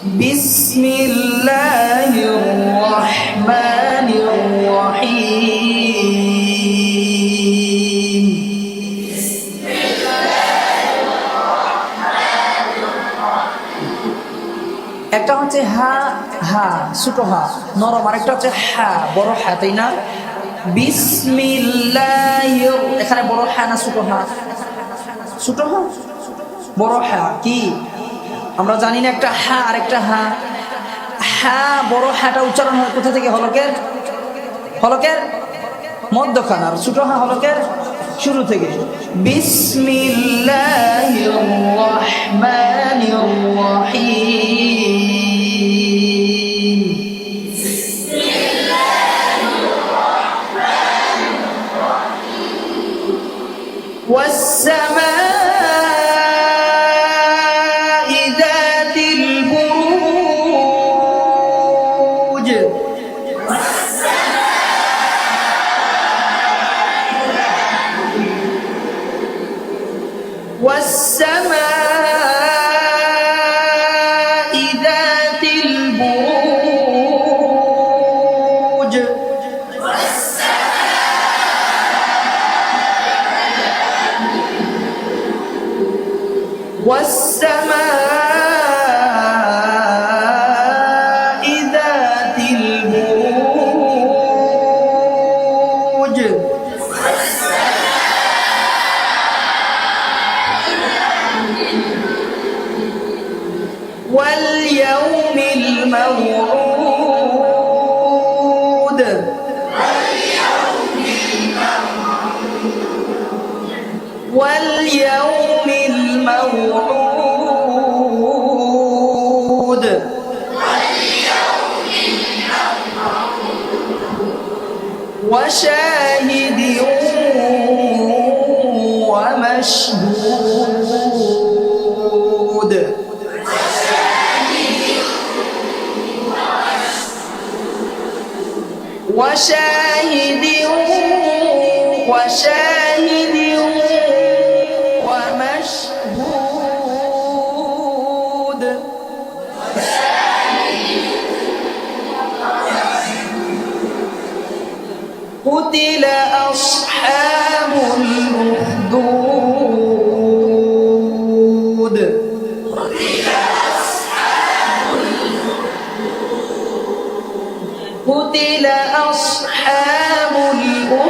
بسم الله الرحمن الرحيم একটা হচ্ছে হা হা ছোট হা নরম আরেকটা হচ্ছে হা বড় হা তাই না বিসমিল্লাহ এখানে বড় হা না ছোট হা ছোট হা বড় হা কি আমরা জানি না একটা হা আর একটা হা। হা, বড় হাটা উচ্চারণ হয় কোথা থেকে? হলকের? হলকের? মধ্যখান। আর ছোট হা হলকের? শুরু থেকে। বিসমিল্লাহির واليوم الموعود. وشاهد ومشهود. وشاهد قتل أصحاب الأخدود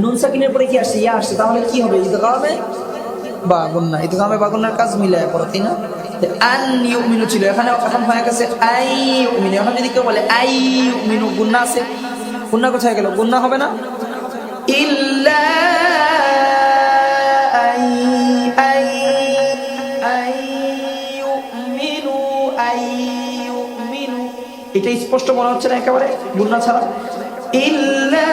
নুন সাকিনের পরে কি আসছে ইয়া আসছে তাহলে কি হবে? ইদগামে বা গুন্না ইদগামে বা গুন্নার কাজ মিলায় পড়ো তাই না? আন ইউমিনু ছিল। এখানে এখন হয়ে গেছে আই ইউমিনু। এখন যদি কেউ বলে আই ইউমিনু, গুন্না আছে। গুন্না কোথায় গেল? গুন্না হবে না? ইল্লা আই আই আই আই এটা স্পষ্ট মনে হচ্ছে না একেবারে? গুন্না ছাড়া। ইল্লা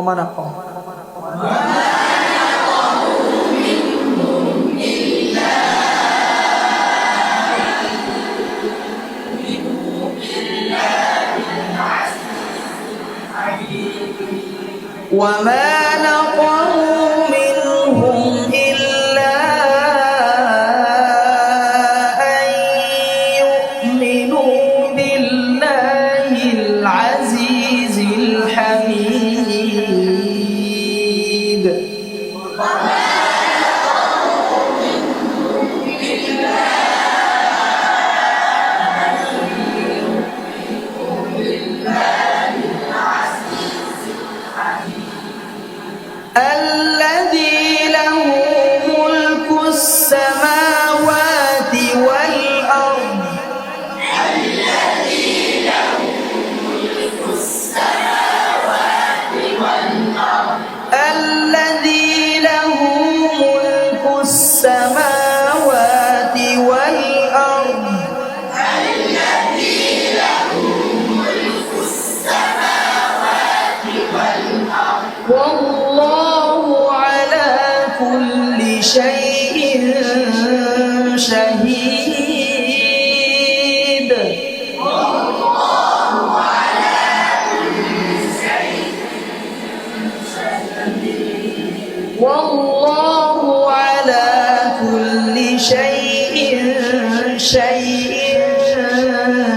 কমানা কম وما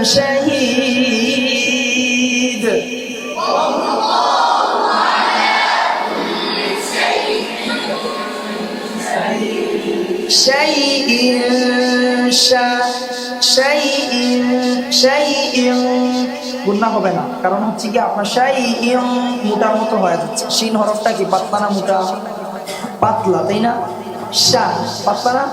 شهيد شيء شا شيء شيء গুন্না হবে না কারণ হচ্ছে কি আপনার শাই ইয়ং মোটার মতো হয়ে যাচ্ছে শিন হরফটা কি পাতলা না মোটা পাতলা তাই না শা পাতলা না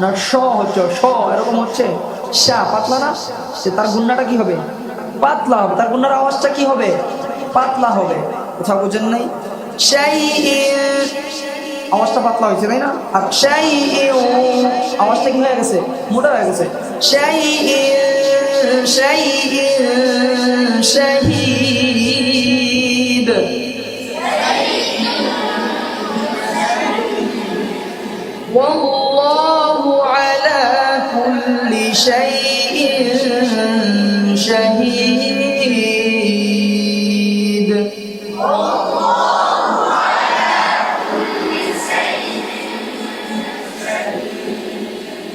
না স হচ্ছে স এরকম হচ্ছে শাহ পাতলা না? সে তার গুন্নাটা কি হবে? পাতলা হবে। তার গুন্নার আওয়াজটা কি হবে? পাতলা হবে। কোথাও বোঝেন নাই? আওয়াজটা পাতলা হয়েছে, তাই না? আর শাই আওয়াজটা কি হয়ে গেছে? মোটা হয়ে গেছে। শাই كل شيء شهيد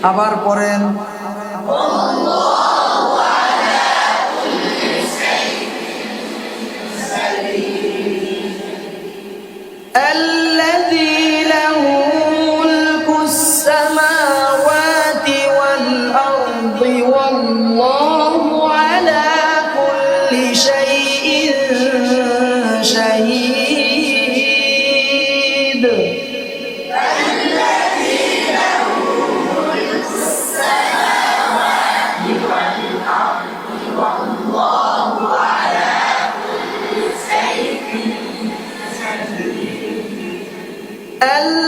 আবার পড়েন general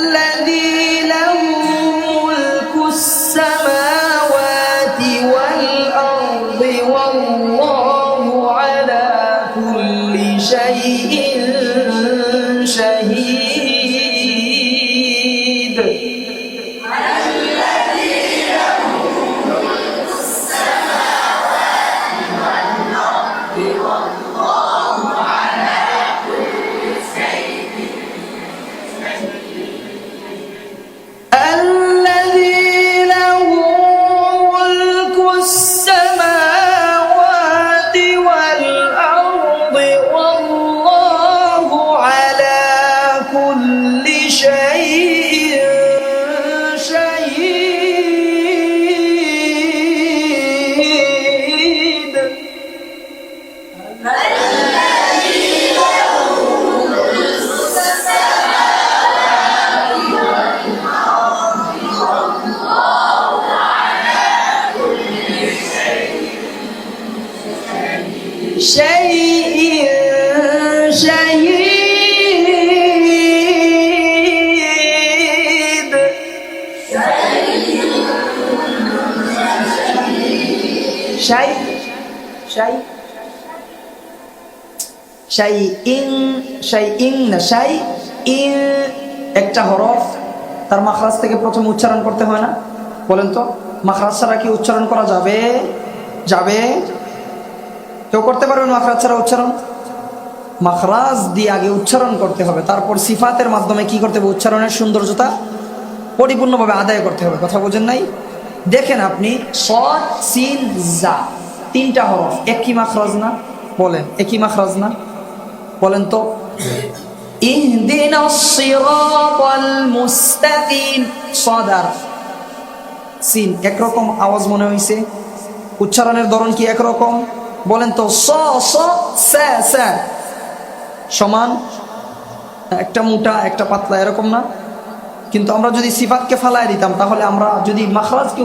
Amém. শাইইন ইং না শাই ইন একটা হরফ তার মাখরাজ থেকে প্রথম উচ্চারণ করতে হয় না। বলেন তো, মাখরাজ ছাড়া কি উচ্চারণ করা যাবে? যাবে। কেউ করতে পারবেন মাখরাজ ছাড়া উচ্চারণ? মাখরাজ দিয়ে আগে উচ্চারণ করতে হবে, তারপর সিফাতের মাধ্যমে কি করতে হবে? উচ্চারণের সৌন্দর্যতা পরিপূর্ণভাবে আদায় করতে হবে, কথা বোঝেন নাই? দেখেন আপনি সিন জা তিনটা হরফ, একই মাখরাজ না? বলেন, একই মাখরাজ না? বলেন তো সিন একরকম, আওয়াজ মনে হইছে। উচ্চারণের ধরন কি একরকম? বলেন তো, স স সমান, একটা মোটা, একটা পাতলা, এরকম না? কিন্তু আমরা যদি সিফাতকে ফালায় দিতাম, তাহলে আমরা যদি মাখরাজকে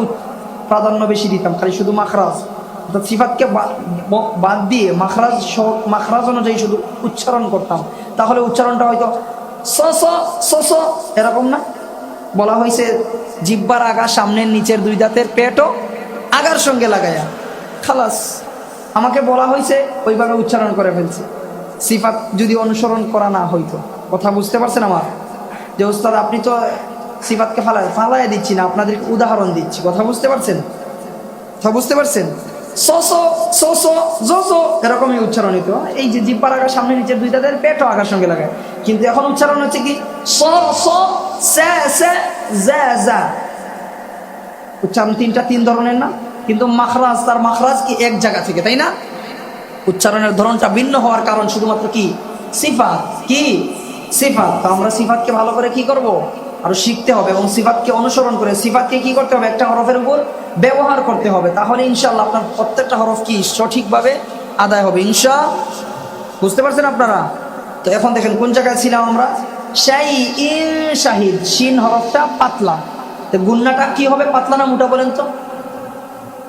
প্রাধান্য বেশি দিতাম, খালি শুধু মাখরাজ। অর্থাৎ সিফাতকে বাদ দিয়ে মাখরাজ মাখরাজ অনুযায়ী শুধু উচ্চারণ করতাম। তাহলে উচ্চারণটা হয়তো স স এরকম না? বলা হয়েছে, জিব্বার আগা সামনের নিচের দুই দাঁতের পেটও আগার সঙ্গে লাগায়া। খালাস, আমাকে বলা হয়েছে, ওইভাবে উচ্চারণ করে ফেলছে। সিফাত যদি অনুসরণ করা না হইতো। কথা বুঝতে পারছেন আমার? যে ওস্তাদ, আপনি তো সিফাতকে ফালায় ফালায় দিচ্ছি না, আপনাদেরকে উদাহরণ দিচ্ছি। কথা বুঝতে পারছেন? কথা বুঝতে পারছেন? এরকমই উচ্চারণ হইতো। এই যে জিব্বার আগার সামনে নিচের দুই দাঁতের পেটও আগার সঙ্গে লাগায় কিন্তু এখন উচ্চারণ হচ্ছে কি? স উচ্চারণ তিনটা তিন ধরনের না? কিন্তু মাখরাজ তার মাখরাজ কি এক জায়গা থেকে তাই না? উচ্চারণের ধরনটা ভিন্ন হওয়ার কারণ শুধুমাত্র কি? সিফাত। কি? সিফাত। তো আমরা সিফাতকে ভালো করে কি করব? আরও শিখতে হবে এবং সিফাতকে অনুসরণ করে, সিফাতকে কি করতে হবে? একটা হরফের উপর ব্যবহার করতে হবে। তাহলে ইনশাল্লাহ আপনার প্রত্যেকটা হরফ কি সঠিকভাবে আদায় হবে? ইনশা, বুঝতে পারছেন আপনারা? তো এখন দেখেন, কোন জায়গায় ছিলাম আমরা? শাই ইন শাহিদ, শিন হরফটা পাতলা। তো গুন্নাটা কি হবে পাতলা না মোটা বলেন তো?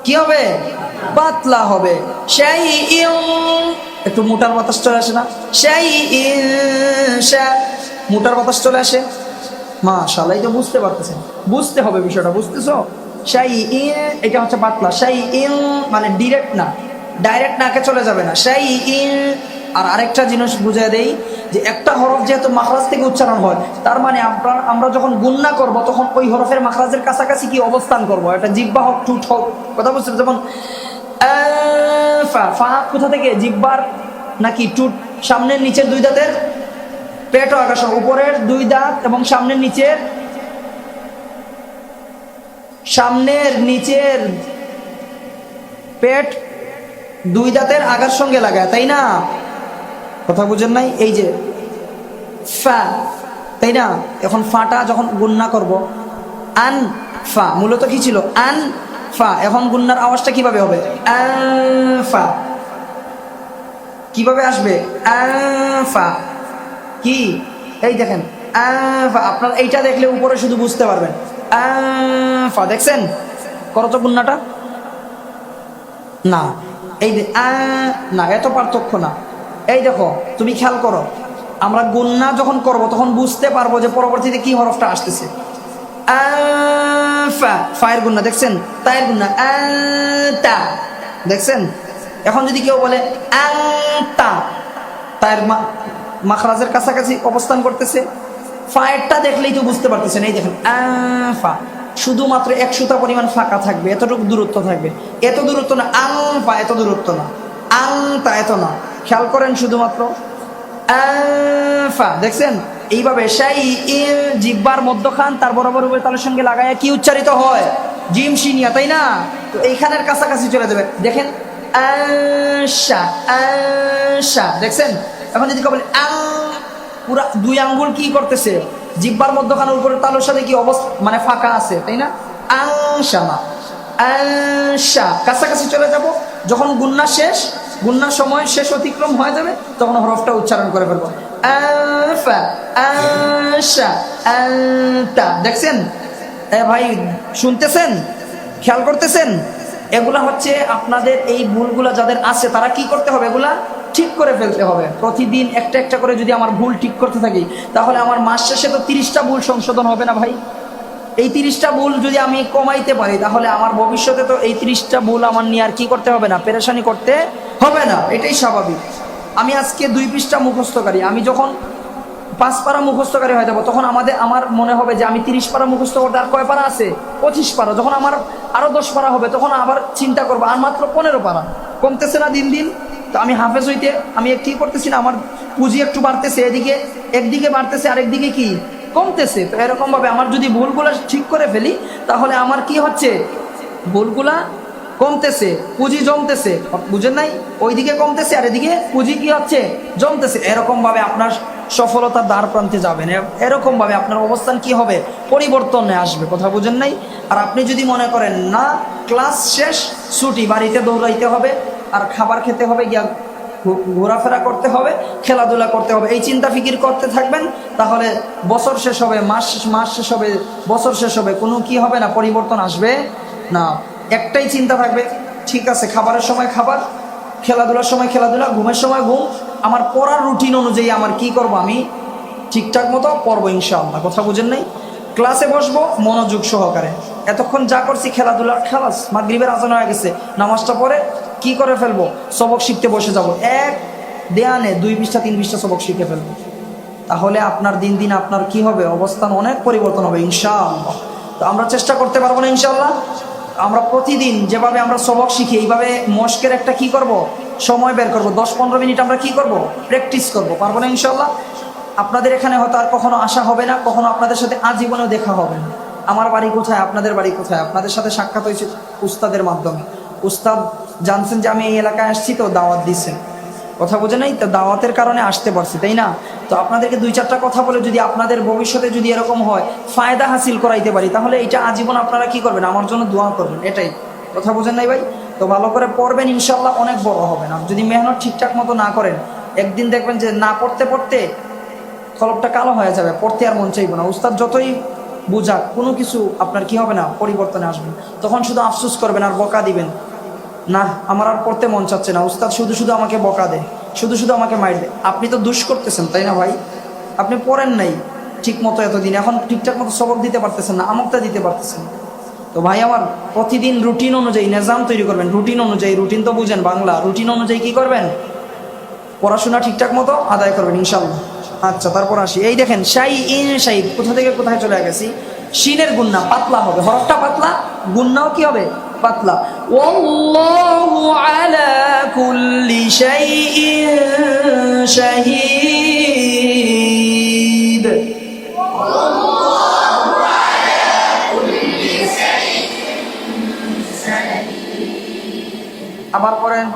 কি হবে? পাতলা হবে। সেই একটু মোটার বাতাস চলে আসে না? সেই মোটার বাতাস চলে আসে। মা শালাই তো বুঝতে পারতেছেন। বুঝতে হবে বিষয়টা, বুঝতেছো? সেই এটা হচ্ছে পাতলা। সেই ইন মানে ডিরেক্ট না ডাইরেক্ট নাকে চলে যাবে না। সেই ইন আর আরেকটা জিনিস বুঝিয়ে দেই, যে একটা হরফ যেহেতু মাখরাজ থেকে উচ্চারণ হয়, তার মানে আমরা আমরা যখন গুন্না করব, তখন ওই হরফের মাখরাজের কাছাকাছি কি অবস্থান করব? এটা জিব্বা হোক টুট হোক, কথা বুঝছেন? যেমন ফা কোথা থেকে? জিব্বার নাকি টুট সামনের, নিচের দুই দাঁতের পেটও আকাশ উপরের দুই দাঁত এবং সামনের নিচের সামনের নিচের পেট দুই দাঁতের আগার সঙ্গে লাগায়, তাই না? কথা বুঝেন নাই? এই যে ফা, তাই না? এখন ফাটা যখন গুন্না করব, আন ফা, মূলত কি ছিল? আন ফা, এখন গুন্নার আওয়াজটা কীভাবে হবে? ফা। কীভাবে আসবে? ফা। কি? এই দেখেন আপনার এইটা দেখলে উপরে শুধু বুঝতে পারবেন। ফা, দেখছেন? করো তো গুন্নাটা না, এই না, এত পার্থক্য না। এই দেখো, তুমি খেয়াল করো, আমরা গুন্না যখন করব, তখন বুঝতে পারব যে পরবর্তীতে কি হরফটা আসতেছে। ফায়ের গুন্না দেখছেন? তায়ের গুন্না আতা দেখছেন? এখন যদি কেউ বলে আতা তায়ের মাখরাজের কাছাকাছি অবস্থান করতেছে। ফায়েরটা দেখলেই তো বুঝতে পারতেছেন, এই দেখেন আফা শুধুমাত্র এক সুতা পরিমাণ ফাঁকা থাকবে, এতটুকু দূরত্ব থাকবে। এত দূরত্ব না আংফা এত দূরত্ব না আংতা এত না। খেয়াল করেন শুধুমাত্র আফা দেখছেন? এইভাবে সেই জিব্বার মধ্যখান, তার বরাবর উপরে তালের সঙ্গে লাগায় কি উচ্চারিত হয়? জিম সিনিয়া, তাই না? তো এইখানের কাছাকাছি চলে যাবে। দেখেন দেখছেন? এখন যদি কেউ বলে পুরা দুই আঙ্গুল কি করতেছে? জিব্বার মধ্যখানের উপরে তালুর সাথে কি অবস্থা মানে ফাঁকা আছে, তাই না? আংশা না আংশা কাছাকাছি চলে যাব। যখন গুন্না শেষ গুন্নার সময় শেষ অতিক্রম হয়ে যাবে, তখন হরফটা উচ্চারণ করে ফেলব। দেখছেন? ভাই, শুনতেছেন? খেয়াল করতেছেন? এগুলা হচ্ছে আপনাদের এই ভুলগুলা যাদের আছে, তারা কি করতে হবে? এগুলা ঠিক করে ফেলতে হবে। প্রতিদিন একটা একটা করে যদি আমার ভুল ঠিক করতে থাকি, তাহলে আমার মাস শেষে তো তিরিশটা ভুল সংশোধন হবে না ভাই? এই তিরিশটা ভুল যদি আমি কমাইতে পারি, তাহলে আমার ভবিষ্যতে তো এই তিরিশটা ভুল আমার নিয়ে আর কি করতে হবে না? পেরেশানি করতে হবে না। এটাই স্বাভাবিক। আমি আজকে দুই পৃষ্ঠা মুখস্থকারী আমি যখন পাঁচ পারা মুখস্থকারী হয়ে যাব। তখন আমাদের আমার মনে হবে যে আমি তিরিশ পারা মুখস্থ করতে আর কয় পারা আছে? পঁচিশ পারা। যখন আমার আরও দশ পারা হবে, তখন আবার চিন্তা করব, আর মাত্র পনেরো পারা। কমতেছে না দিন দিন। তো আমি হাফেজ হইতে আমি কি করতেছি না, আমার পুঁজি একটু বাড়তেছে। এদিকে একদিকে বাড়তেছে, আরেকদিকে কি? কমতেছে। তো এরকমভাবে আমার যদি ভুলগুলা ঠিক করে ফেলি, তাহলে আমার কি হচ্ছে? ভুলগুলা কমতেছে, পুঁজি জমতেছে। বুঝেন নাই? ওইদিকে কমতেছে, আর এদিকে পুঁজি কি হচ্ছে? জমতেছে। এরকম ভাবে আপনার সফলতার দ্বার প্রান্তে যাবেন। এ- এরকম ভাবে আপনার অবস্থান কি হবে? পরিবর্তনে আসবে। কথা বুঝেন নাই? আর আপনি যদি মনে করেন, না, ক্লাস শেষ, ছুটি, বাড়িতে দৌড়াইতে হবে, আর খাবার খেতে হবে, গিয়া ঘোরাফেরা করতে হবে, খেলাধুলা করতে হবে, এই চিন্তা ফিকির করতে থাকবেন, তাহলে বছর শেষ হবে, মাস মাস শেষ হবে, বছর শেষ হবে, কোনো কি হবে না? পরিবর্তন আসবে না। একটাই চিন্তা থাকবে, ঠিক আছে, খাবারের সময় খাবার, খেলাধুলার সময় খেলাধুলা, ঘুমের সময় ঘুম, আমার পড়ার রুটিন অনুযায়ী আমার কি করব আমি? ঠিকঠাক মতো পড়ব ইনশাআল্লাহ, কথা বুঝেন নাই? ক্লাসে বসবো, মনোযোগ সহকারে। এতক্ষণ যা করছি খেলাধুলার খেলাস মাগরিবের আজান হয়ে গেছে, নামাজটা পরে কি করে ফেলব? সবক শিখতে বসে যাব। এক, দেয়ানে দুই পৃষ্ঠা, তিন পৃষ্ঠা সবক শিখে ফেলব। তাহলে আপনার দিন দিন আপনার কি হবে? অবস্থান অনেক পরিবর্তন হবে ইনশাআল্লাহ। তো আমরা চেষ্টা করতে পারব না ইনশাআল্লাহ? আমরা প্রতিদিন যেভাবে আমরা সবক শিখি, এইভাবে মস্কের একটা কি করব? সময় বের করব। দশ পনেরো মিনিট আমরা কি করব? প্র্যাকটিস করব। পারব না ইনশাল্লাহ? আপনাদের এখানে হয়তো আর কখনো আসা হবে না, কখনো আপনাদের সাথে আজীবনেও দেখা হবে না। আমার বাড়ি কোথায়? আপনাদের বাড়ি কোথায়? আপনাদের সাথে সাক্ষাৎ হয়েছে উস্তাদের মাধ্যমে। উস্তাদ জানছেন যে আমি এই এলাকায় আসছি, তো দাওয়াত দিচ্ছেন। কথা বোঝে নাই? তো দাওয়াতের কারণে আসতে পারছি, তাই না? তো আপনাদেরকে দুই চারটা কথা বলে যদি আপনাদের ভবিষ্যতে যদি এরকম হয়, ফায়দা হাসিল করাইতে পারি, তাহলে এটা আজীবন আপনারা কি করবেন? আমার জন্য দোয়া করবেন, এটাই। কথা বোঝেন নাই ভাই? তো ভালো করে পড়বেন ইনশাল্লাহ অনেক বড় হবে না যদি মেহনত ঠিকঠাক মতো না করেন, একদিন দেখবেন যে না পড়তে পড়তে কলপটা কালো হয়ে যাবে, পড়তে আর মন চাইব না। উস্তাদ যতই বুঝাক, কোনো কিছু আপনার কি হবে না, পরিবর্তনে আসবে। তখন শুধু আফসুস করবেন আর বকা দিবেন। না, আমার আর পড়তে মন চাচ্ছে না। উস্তাদ শুধু শুধু আমাকে বকা দেয়, শুধু শুধু আমাকে মাইর দেয়। আপনি তো দুষ করতেছেন, তাই না ভাই? আপনি পড়েন নাই ঠিক মতো এতদিন, এখন ঠিকঠাক মতো সবক দিতে পারতেছেন না, আমকটা দিতে পারতেছেন। তো ভাই, আমার প্রতিদিন রুটিন অনুযায়ী নিজাম তৈরি করবেন, রুটিন অনুযায়ী, রুটিন তো বুঝেন বাংলা, রুটিন অনুযায়ী কি করবেন? পড়াশোনা ঠিকঠাক মতো আদায় করবেন ইনশাল্লাহ আচ্ছা তারপর আসি। এই দেখেন শাই ইন শাই কোথা থেকে কোথায় চলে গেছি? শিনের গুন্না, পাতলা হবে, হরফটা পাতলা, গুন্নাও কি হবে? পাতলা ওয়াল্লাহু আলা কুল্লি শাইইন শাহীদ আবার পড়েন।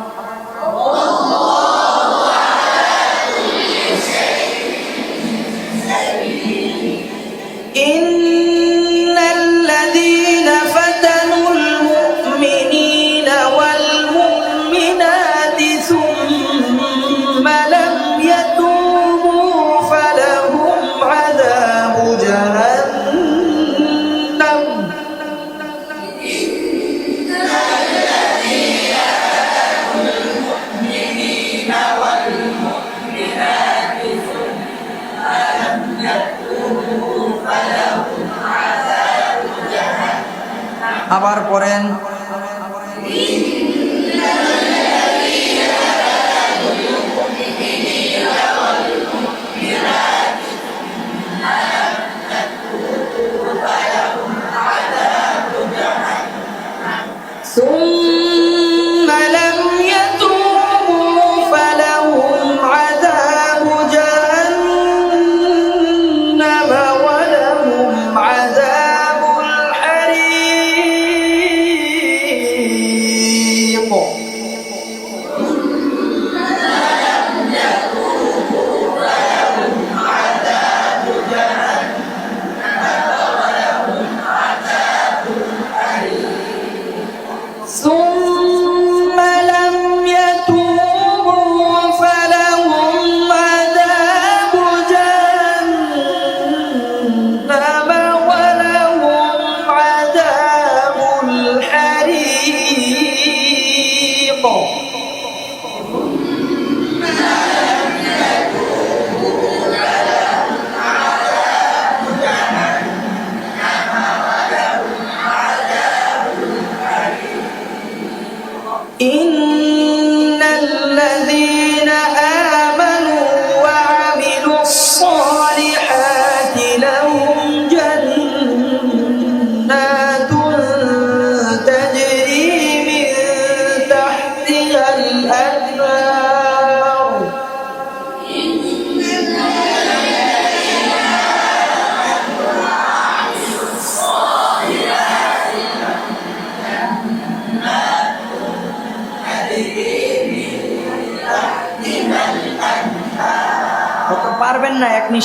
আবার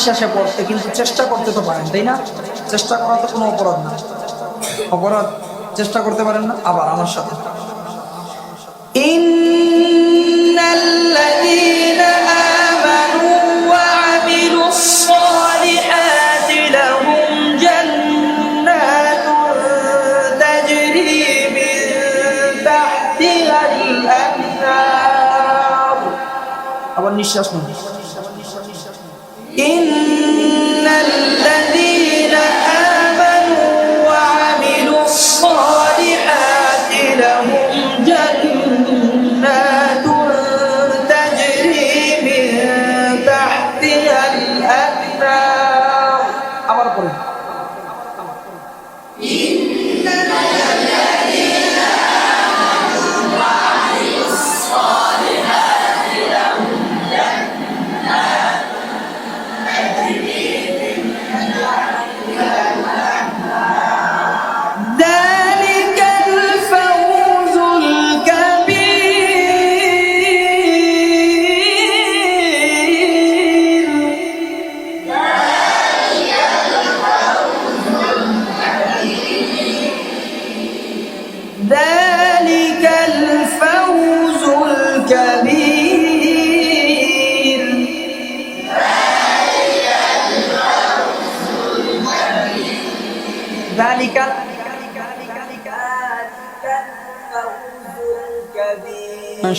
বিশ্বাসে পড়তে কিন্তু চেষ্টা করতে তো পারেন তাই না? চেষ্টা করা তো কোনো অপরাধ না। অপরাধ চেষ্টা করতে পারেন না আবার আমার সাথে। ইন্নাল্লাযীনা আবার নিঃশ্বাস নিন।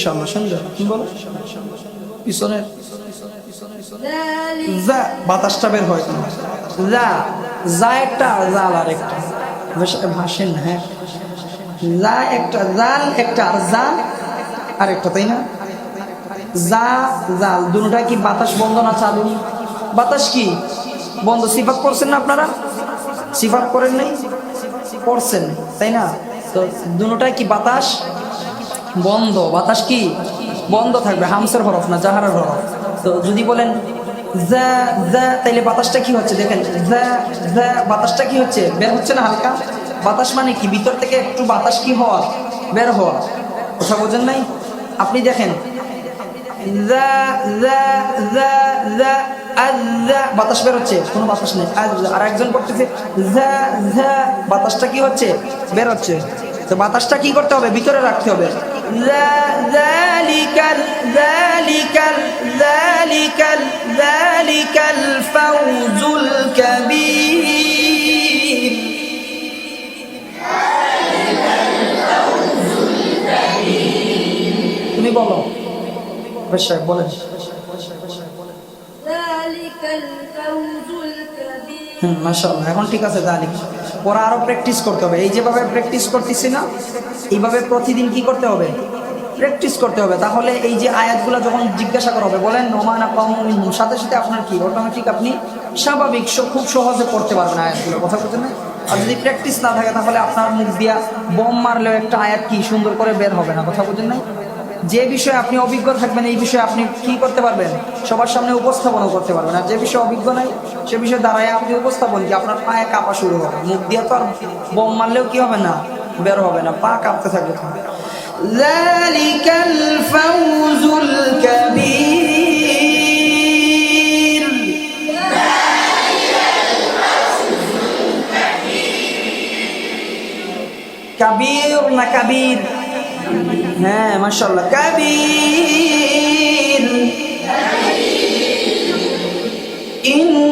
সামনে সামনে কি বলো? পিছনে। যা, বাতাসটা বের হয় না যা যা একটা জাল আর একটা। ভাসেন হ্যাঁ। যা একটা জাল একটা জাল, আর একটা, তাই না? যা, জাল, দুটা কি বাতাস বন্ধ না চালু? বাতাস কি? বন্ধ। সিফাত করছেন না আপনারা? সিফাত করেন নাই? করছেন, তাই না? তো দুটা কি বাতাস? বন্ধ, বাতাস কি? বন্ধ থাকবে, হামসের হরফ না জাহারের হরফ তো যদি বলেন তাইলে বাতাসটা কি হচ্ছে? দেখেন বাতাসটা কি হচ্ছে? বের হচ্ছে না হালকা? বাতাস মানে কি? ভিতর থেকে একটু বাতাস কি হওয়া? বের হওয়া। কথা বোঝেন নাই? আপনি দেখেন বাতাস বের হচ্ছে, কোনো বাতাস নেই। আর একজন করতেছে বাতাসটা কি হচ্ছে? বের হচ্ছে। তো বাতাসটা কি করতে হবে? ভিতরে রাখতে হবে। তুমি বলো। হুম মাসা এখন ঠিক আছে দালিক ওরা আরও প্র্যাকটিস করতে হবে। এই যেভাবে প্র্যাকটিস করতেছি না, এইভাবে প্রতিদিন কি করতে হবে? প্র্যাকটিস করতে হবে। তাহলে এই যে আয়াতগুলো যখন জিজ্ঞাসা করা হবে, বলেন নোমানা কম সাথে সাথে আপনার কি? অটোমেটিক আপনি স্বাভাবিক খুব সহজে পড়তে পারবেন আয়াতগুলো। কথা বলতে না? আর যদি প্র্যাকটিস না থাকে, তাহলে আপনার মুখ দিয়া বোম মারলেও একটা আয়াত কি সুন্দর করে বের হবে না। কথা বুঝেন না? যে বিষয়ে আপনি অভিজ্ঞ থাকবেন এই বিষয়ে আপনি কি করতে পারবেন সবার সামনে উপস্থাপনও করতে পারবেন আর যে বিষয়ে অভিজ্ঞ নাই সে বিষয়ে দাঁড়ায় আপনি উপস্থাপন কি আপনার পায়ে কাঁপা শুরু হবে মুখ দিয়ে তো আর বোম মারলেও কি হবে না বের হবে না পা কাঁপতে থাকবে তখন। ذلك الفوز الكبير كبير না কাবির হ্যাঁ মাশাআল্লাহ। কাবির إن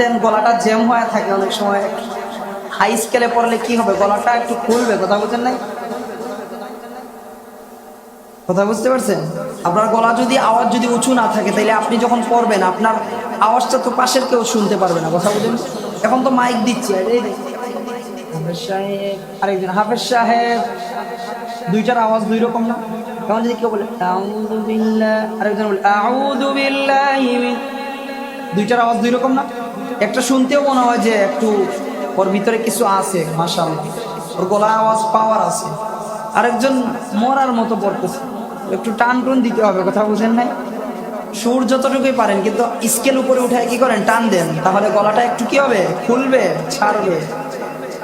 দেন গলাটা জ্যাম হয়ে থাকে অনেক সময়। হাই স্কেলে পড়লে কি হবে? গলাটা একটু খুলবে, কথা বুঝেন নাই? কথা বুঝতে পারছেন? আপনার গলা যদি, আওয়াজ যদি উঁচু না থাকে তাহলে আপনি যখন পড়বেন, আপনার আওয়াজটা তো পাশের কেউ শুনতে পারবে না, কথা বুঝেন? এখন তো মাইক দিচ্ছে আরেকজন, হাফেজ সাহেব। দুইটার আওয়াজ দুই রকম না? এখন যদি কেউ বলে বিল্লাহ, আরেকজন বলে মিন-" দুইটার আওয়াজ দুই রকম না? একটা শুনতেও মনে হয় যে একটু ওর ভিতরে কিছু আছে, মাশাআল্লাহ। ওর গলায় আওয়াজ পাওয়ার আছে। আরেকজন মরার মতো পড়তেছে একটু টান টুন দিতে হবে, কথা বুঝেন নাই? সুর যতটুকুই পারেন, কিন্তু স্কেল উপরে উঠে কি করেন? টান দেন। তাহলে গলাটা একটু কি হবে? খুলবে, ছাড়বে।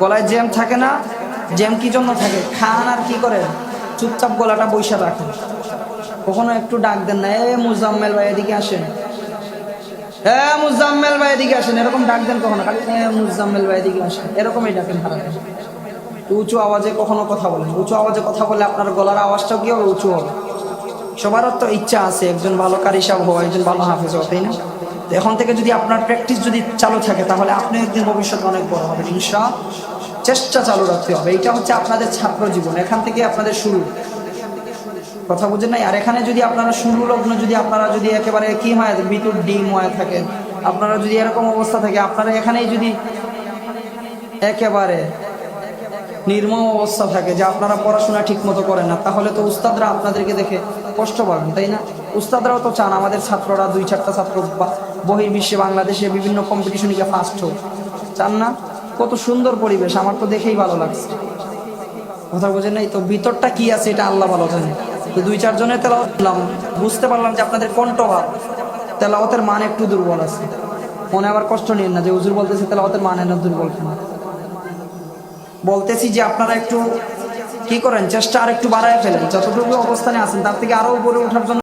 গলায় জ্যাম থাকে না, জ্যাম কি জন্য থাকে? খান আর কি করেন? চুপচাপ গলাটা বৈশা রাখেন। কখনো একটু ডাক দেন না, এ মুজাম্মেল ভাই, এদিকে আসেন। হ্যাঁ মুজাম্মেল ভাই, এদিকে আসেন। এরকম ডাক দেন কখনো? খালি হ্যাঁ মুজাম্মেল ভাই, এদিকে আসেন। এরকমই ডাকেন ভাড়া উঁচু আওয়াজে কখনো কথা বলেন। উঁচু আওয়াজে কথা বলে আপনার গলার আওয়াজটাও কি হবে? উঁচু হবে। সবারও তো ইচ্ছা আছে, একজন ভালো কারি সাহেব হওয়া, একজন ভালো হাফেজ হওয়া, তাই না? এখন থেকে যদি আপনার প্র্যাকটিস যদি চালু থাকে, তাহলে আপনি একদিন ভবিষ্যৎ অনেক বড় হবেন। ইনশা, চেষ্টা চালু রাখতে হবে। এইটা হচ্ছে আপনাদের ছাত্র জীবন। এখান থেকে আপনাদের শুরু। কথা বুঝেন নাই? আর এখানে যদি আপনারা শুরু লগ্ন যদি আপনারা যদি একেবারে কি হয় বিতুর ডিম হয়ে থাকেন আপনারা যদি এরকম অবস্থা থাকে, আপনারা এখানেই যদি একেবারে নির্মম অবস্থা থাকে যে আপনারা পড়াশোনা ঠিক মতো করেন না, তাহলে তো উস্তাদরা আপনাদেরকে দেখে কষ্ট পাবেন, তাই না? উস্তাদরাও তো চান, আমাদের ছাত্ররা দুই চারটা ছাত্র বহির্বিশ্বে, বাংলাদেশে বিভিন্ন কম্পিটিশনে গিয়ে ফার্স্ট হোক। চান না? কত সুন্দর পরিবেশ, আমার তো দেখেই ভালো লাগছে। কথা বোঝেন নাই? তো ভিতরটা কি আছে, এটা আল্লাহ ভালো জানে। তো দুই চারজনের তেলাওয়াত করলাম। বুঝতে পারলাম যে আপনাদের কণ্ঠ তেলাওয়াতের মান একটু দুর্বল আছে। মনে আবার কষ্ট নিন না যে হুজুর বলতেছে তেলাওয়াতের মান এনে দুর্বল বলতেছি যে আপনারা একটু কি করেন, চেষ্টা আর একটু বাড়ায় ফেলেন। যতটুকু অবস্থানে আছেন, তার থেকে আরও উপরে ওঠার জন্য